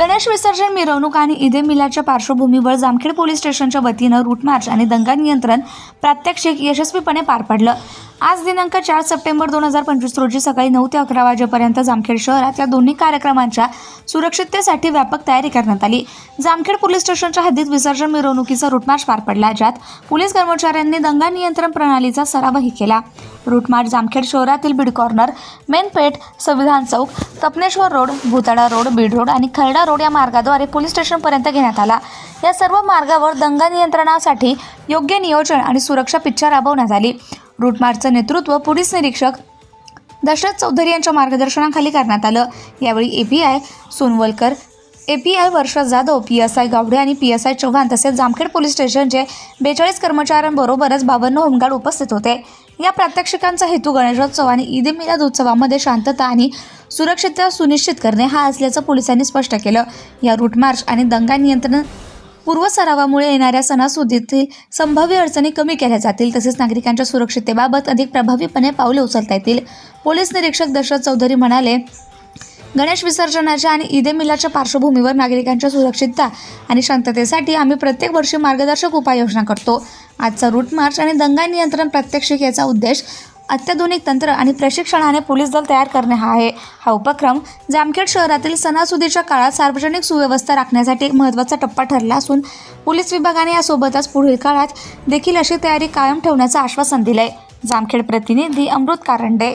गणेश विसर्जन मिरवणूक आणि ईदे मिलाच्या पार्श्वभूमीवर जामखेड पोलीस स्टेशनच्या वतीनं रूट मार्च आणि दंगा नियंत्रण प्रात्यक्षिक यशस्वीपणे पार पडलं. आज दिनांक चार सप्टेंबर दोन हजार पंचवीस रोजी सकाळी नऊ ते अकरा वाजेपर्यंत जामखेड शहरात या दोन्ही कार्यक्रमांच्या सुरक्षिततेसाठी व्यापक तयारी करण्यात आली. जामखेड पोलीस स्टेशनच्या हद्दीत विसर्जन मिरवणुकीचा रूटमार्च पार पडला ज्यात पोलीस कर्मचाऱ्यांनी दंगा नियंत्रण प्रणालीचा सरावही केला. रूटमार्च जामखेड शहरातील बीड कॉर्नर मेन पेठ संविधान चौक Tapaneshwar road Bhutada road Beed road आणि खरडा रोड या मार्गाद्वारे पोलीस स्टेशनपर्यंत घेण्यात आला. या सर्व मार्गावर दंगा नियंत्रणासाठी योग्य नियोजन आणि सुरक्षा पिच्छा राबवण्यात आली. रूटमार्गचं नेतृत्व पोलीस निरीक्षक दशरथ चौधरी यांच्या मार्गदर्शनाखाली करण्यात आलं. यावेळी A P I Sonawalkar A P I Varsha Jadhav P S I Gawade आणि पी एस आय चव्हाण तसेच जामखेड पोलीस स्टेशनचे बेचाळीस कर्मचाऱ्यांबरोबरच बावन्न होमगार्ड उपस्थित होते. या प्रात्यक्षिकांचा हेतू गणेशोत्सव आणि ईद ए मिलाद उत्सवामध्ये शांतता आणि सुरक्षितता सुनिश्चित करणे हा असल्याचं पोलिसांनी स्पष्ट केलं. या रूट मार्च आणि दंगा नियंत्रण पूर्वसरावामुळे येणाऱ्या सणासुदीतील संभाव्य अडचणी कमी केल्या जातील तसेच नागरिकांच्या सुरक्षिततेबाबत अधिक प्रभावीपणे पावले उचलता येतील. पोलीस निरीक्षक दशरथ चौधरी म्हणाले गणेश विसर्जनाच्या आणि ईद मिलाच्या पार्श्वभूमीवर नागरिकांच्या सुरक्षितता आणि शांततेसाठी आम्ही प्रत्येक वर्षी मार्गदर्शक उपाययोजना करतो. आजचा रूट मार्च आणि दंगा नियंत्रण प्रात्यक्षिक याचा उद्देश अत्याधुनिक तंत्र आणि प्रशिक्षणाने पोलीस दल तयार करणे हा आहे. हा उपक्रम जामखेड शहरातील सणासुदीच्या काळात सार्वजनिक सुव्यवस्था राखण्यासाठी एक महत्त्वाचा टप्पा ठरला असून पोलीस विभागाने यासोबतच पुढील काळात देखील अशी तयारी कायम ठेवण्याचं आश्वासन दिलंय. जामखेड प्रतिनिधी अमृत कारंडे